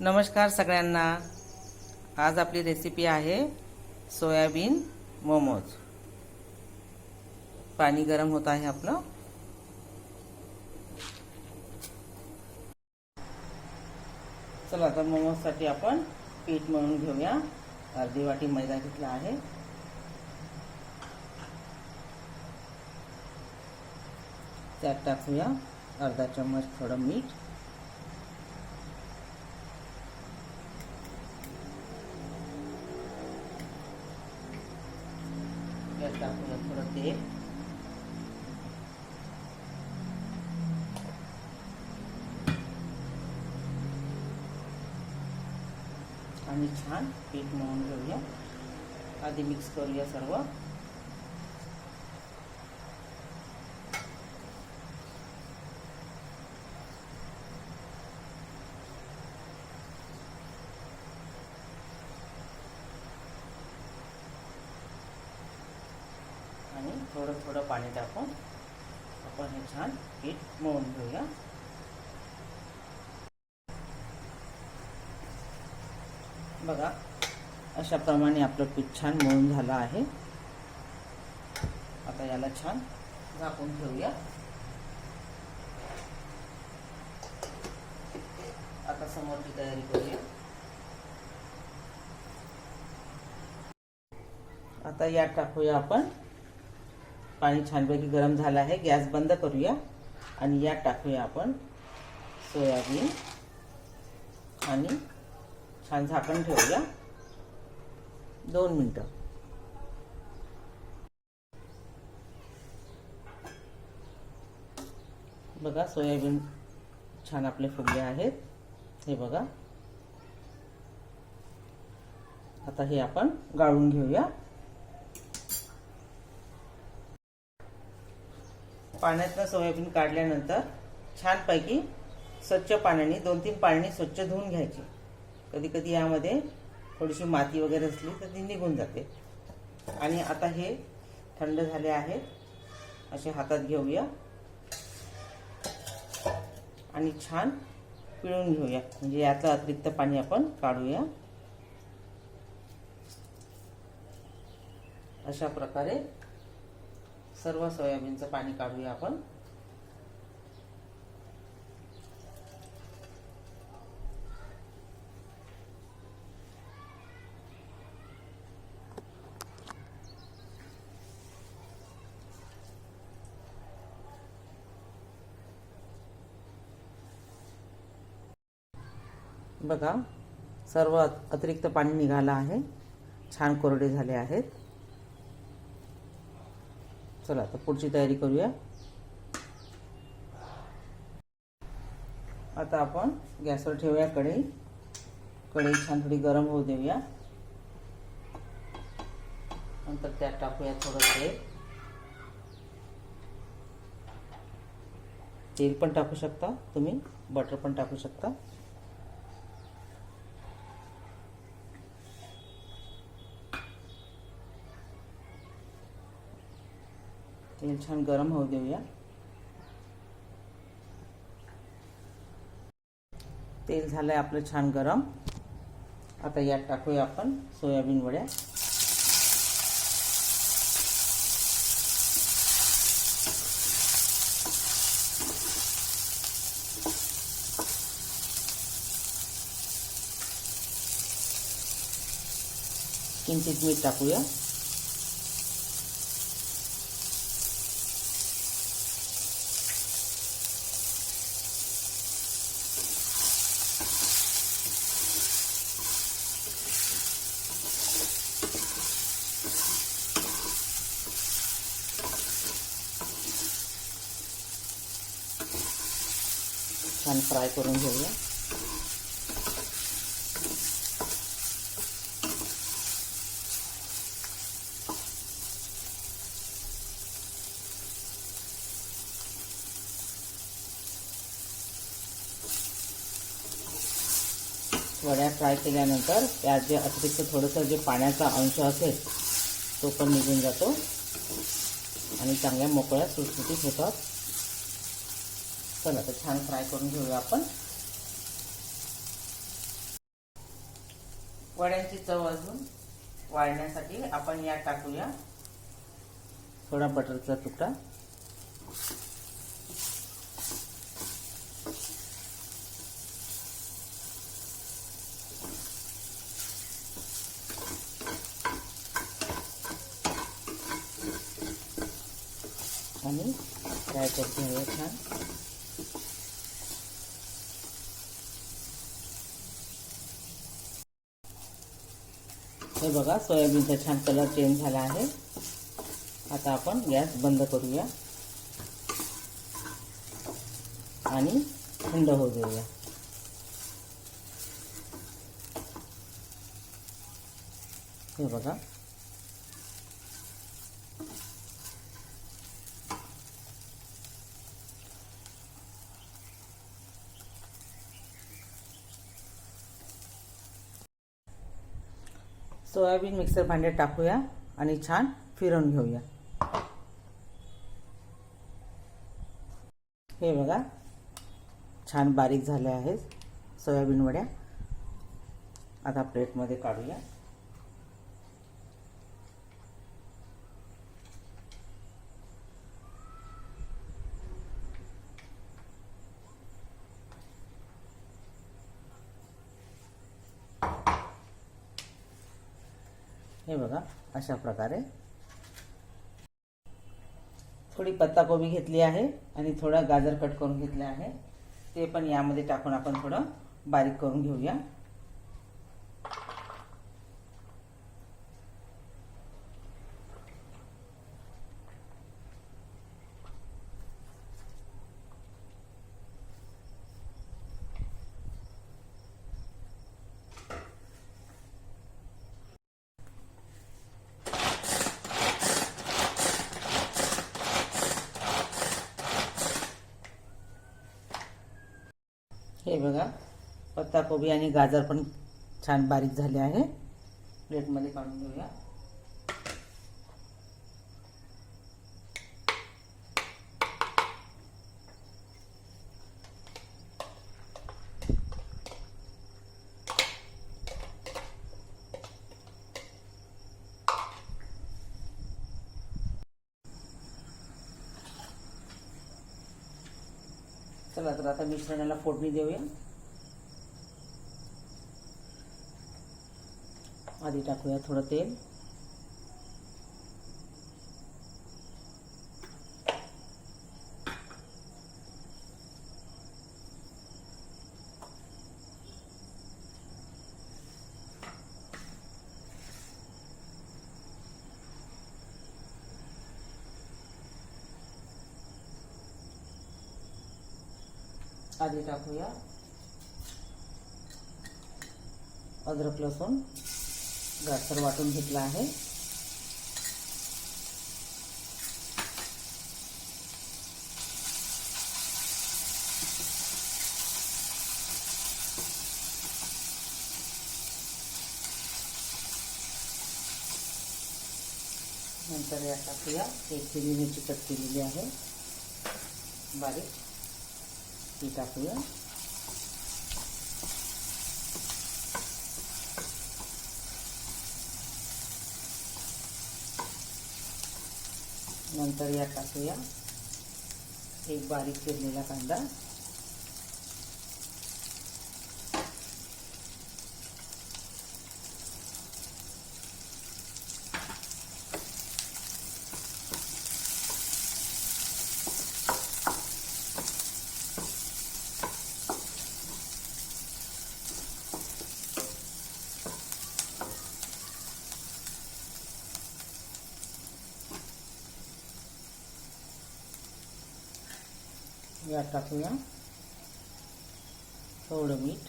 नमस्कार सगळ्यांना. आज आपली रेसिपी आहे सोयाबीन मोमोज. पाणी गरम होत आहे आपलं. चला आता मोमोजसाठी आपण पीठ मळून घेऊया. अर्धी वाटी मैदा घेतला आहे. त्यात टाकूया अर्धा चम्मच थोडं मीठ. त्यात टाकूया थोडं तेल आणि छान पीठ मळून घेऊया. आधी मिक्स करूया सर्व आणि थोडं पाणी टाकून आपण हे छान पीठ मळून घेऊया. बघा अशाप्रमाणे आपलं पीठ छान मळून झालं आहे. आता याला छान झाकून ठेवूया. आता समोरची तयारी करूया. आता यात टाकूया आपण पाणी छानपैकी गरम झालं आहे. गॅस बंद करूया आणि यात टाकूया आपण सोयाबीन. आणि छान झाकण ठेवूया. दोन मिनटं. बघा सोयाबीन छान आपले फुगले आहेत. हे बघा. आता हे आपण गाळून घेऊया. पाण्यातनं सोयाबीन काढल्यानंतर छानपैकी स्वच्छ पाण्याने दोन तीन पाण्याने स्वच्छ धुवून घ्यायची. कधी कधी यामध्ये थोडीशी माती वगैरे असली तर ती निघून जाते. आणि आता हे थंड झाले आहे. असे हातात घेऊया. आणि छान पिळून घेऊया. म्हणजे याचं अतिरिक्त पाणी आपण काढूया. अशा प्रकारे सर्व सोयाबीनचं पाणी काढूया आपण. बघा सर्व अतिरिक्त पाणी निघालं आहे. छान कोरडे झाले आहेत. चला आता पुढची तयारी करूया. आता आपण गॅसवर ठेवूया कढई. कढई छान थोडी गरम होऊ देऊया. नंतर त्यात टाकूया थोडं तेल. तेल पण टाकू शकता तुम्ही बटर पण टाकू शकता. तेल छान गरम होऊ देऊया. तेल झालंय आपलं छान गरम. आता यात टाकूया आपण सोयाबीन वड्या. किंचित मीठ टाकूया. छान फ्राय करून घेऊया. वड्या फ्राय केल्यानंतर त्यात जे अतिरिक्त थोडंसं जे पाण्याचा अंश असेल तो पण निघून जातो. आणि चांगल्या मोकळ्या सुटसुटीत होतात. चला तर छान फ्राय करून घेऊया आपण. वड्यांची चव अजून वाढण्यासाठी आपण या टाकूया. थोडा बटरचा तुकडा. आणि फ्राय करून घेऊया छान. हे बघा सोयाबीनचा छान कलर चेंज झाला आहे. आता आपण गॅस बंद करूया. आणि थंड होऊ देऊया. हे बघा सोयाबीन मिक्सर भांड्यात टाकूया आणि छान फिरवून घेऊया. हे बघा छान बारीक झाले आहेत सोयाबीन वड्या. आता प्लेटमध्ये काढूया हे बघा अशा प्रकारे. थोडी पत्ताकोबी घेतली आहे आणि थोडं गाजर कट करून घेतले आहे. ते पण यामध्ये टाकून आपण थोडं बारीक करून घेऊया. हे बघा पत्ताकोबी आणि गाजर पण छान बारीक झाले आहे. प्लेटमध्ये काढून घेऊया चला तर आता मिश्रणाला फोडणी देऊया आधी टाकूया थोडं तेल आधी टाकूया अद्रक लसूण जास्त वाटून घेतला या एक हिरवी मिरची कट केलेली आहे. बारीक. ती टाकूया नंतर या टाकूया एक बारीक चिरलेला कांदा यात टाकूया थोडं मीठ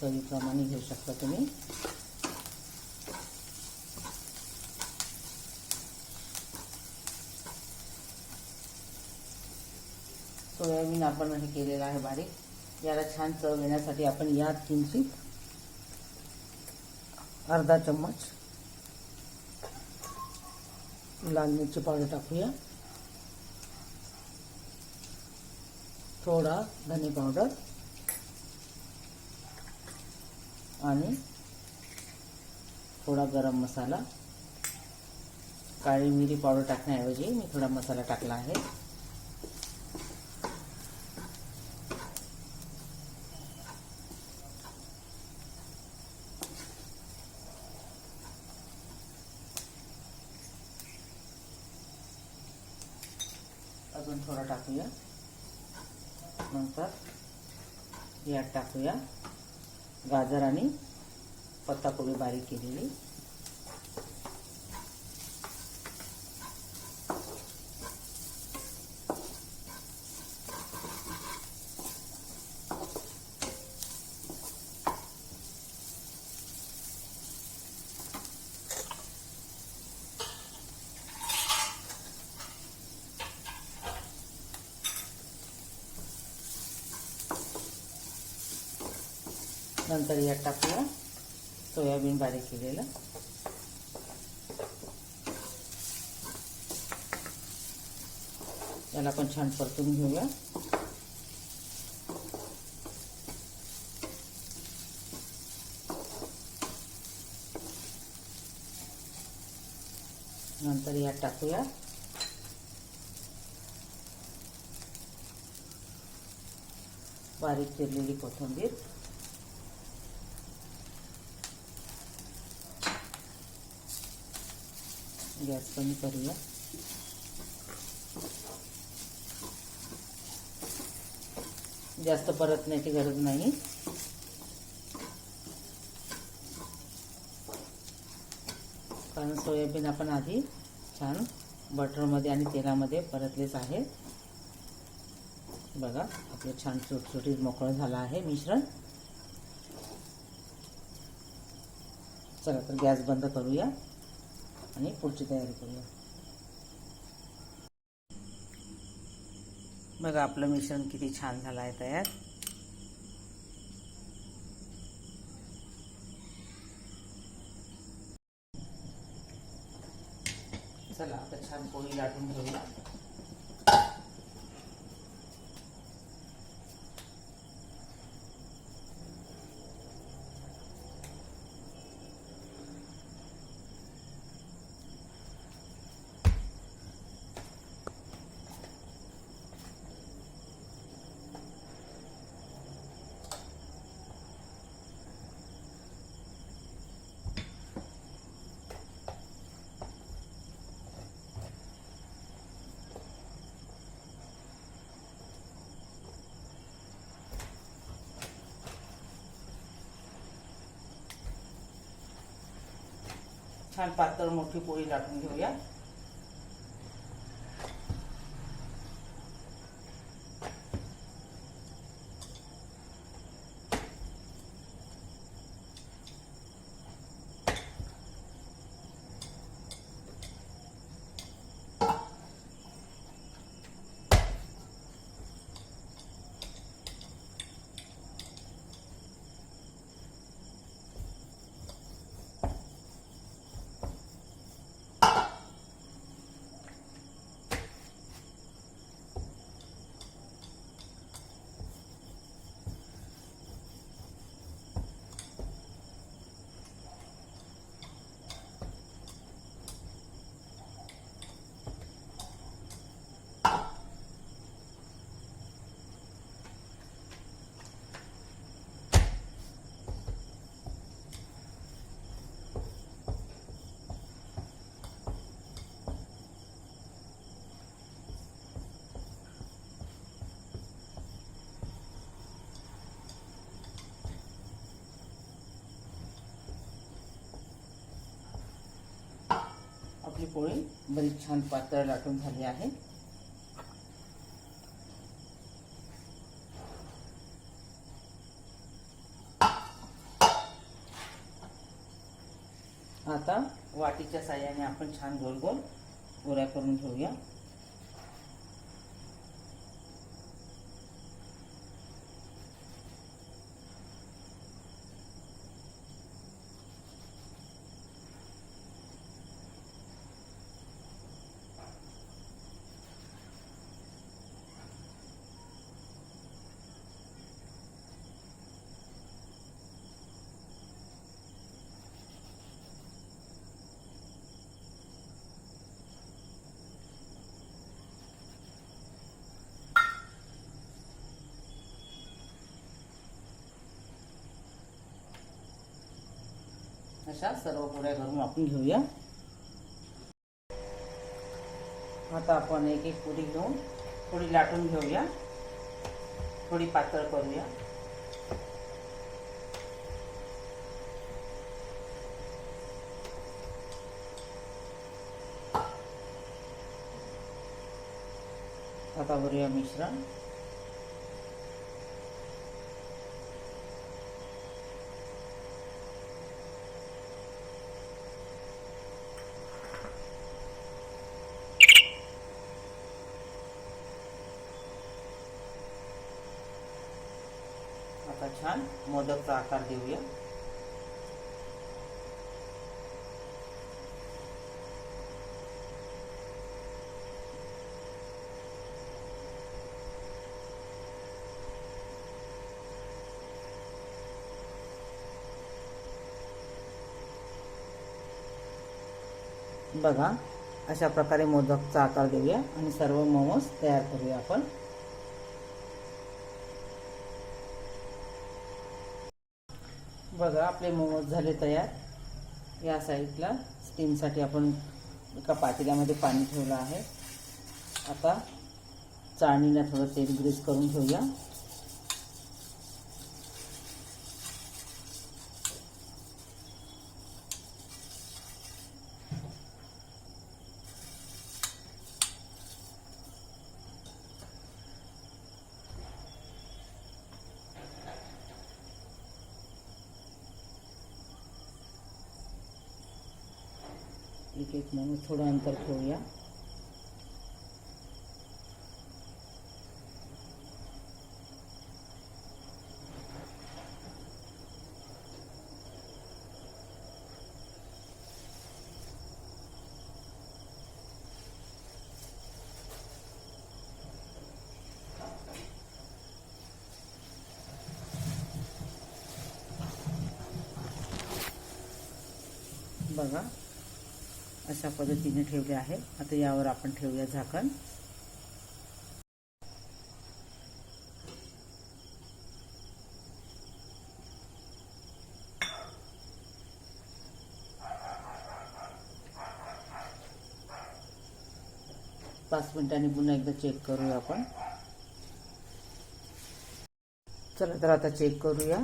चवीप्रमाणे घेऊ शकता तुम्ही. सोयाबीन आपण हे केलेलं आहे बारीक. याला छान चव येण्यासाठी आपण यात किंचित अर्धा चम्मच लाल मिरची पावडर टाकूया. थोडा धने पावडर आणि थोडा गरम मसाला. काळी मिरी पावडर टाकण्याऐवजी मी थोडा मसाला टाकला आहे. अजून थोडा टाकूया. नंतर यात टाकूया. गाजर आणि पत्ताकोबी बारीक केलेली. नंतर यात टाकूया सोयाबीन बारीक केलेलं. याला पण छान परतून घेऊया. नंतर यात टाकूया. बारीक चिरलेली कोथिंबीर. गॅस कमी करूया. जास्त परतण्याची गरज नाही. कारण सोयाबीन आपण आधी छान बटरमध्ये आणि तेलामध्ये परतलेच आहे. बघा आपलं छान सुटसुटीत मोकळं झालं आहे मिश्रण. चला तर गॅस बंद करूया. आणि पुढची तयारी करूया. बघा आपलं मिश्रण किती छान झालं आहे तयार. चला आता छान पोळी लाटून घेऊया. छान पातळ मोठी पोळी लाटून घेऊया. आपली पोळी बरीच छान पातळ लाटून झाली आहे. आता वाटीच्या साह्याने आपण छान गोल गोल गोऱ्या करून घेऊया. अशा सर्व पुऱ्या करून आपण घेऊया. आता आपण एक एक पुरी घेऊन थोडी लाटून घेऊया. थोडी पातळ करूया. आता भरूया मिश्रण आता छान मोदकचा आकार देऊया. बघा अशा प्रकारे मोदकचा आकार देऊया आणि सर्व मोमोज तयार करूया आपण. बघा आपले मोमोज झाले तयार. या साईडला स्टीमसाठी आपण एका पातेल्यामध्ये पाणी ठेवलं आहे. आता चाळणीला थोडं तेल ग्रीस करून ठेवूया. एक एक मोमोज थोड़ा अंतर ठेवूया बघा। अशा पद्धतीने ठेवले आहे. आता यावर आपण ठेवूया झाकण. पाच मिनिटांनी पुन्हा एकदा चेक करूया आपण. चला तर आता चेक करूया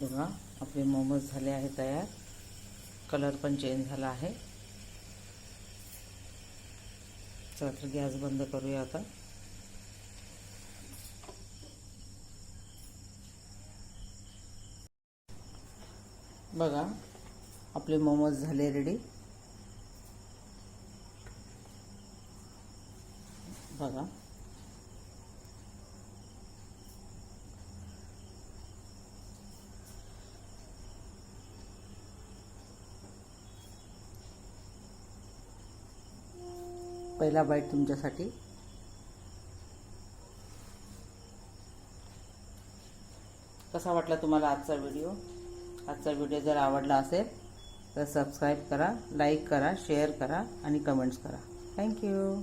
बघा आपले मोमोज झाले आहे तयार. कलर पण चेंज झाला आहे. चला तर गॅस बंद करूया आता. बघा आपले मोमोज झाले रेडी बघा. पहिला बाईट तुमच्यासाठी. कसा वाटला तुम्हाला आजचा व्हिडिओ? आजचा व्हिडिओ जर आवडला असेल तर सबस्क्राईब करा लाईक करा शेअर करा आणि कमेंट्स करा. थँक्यू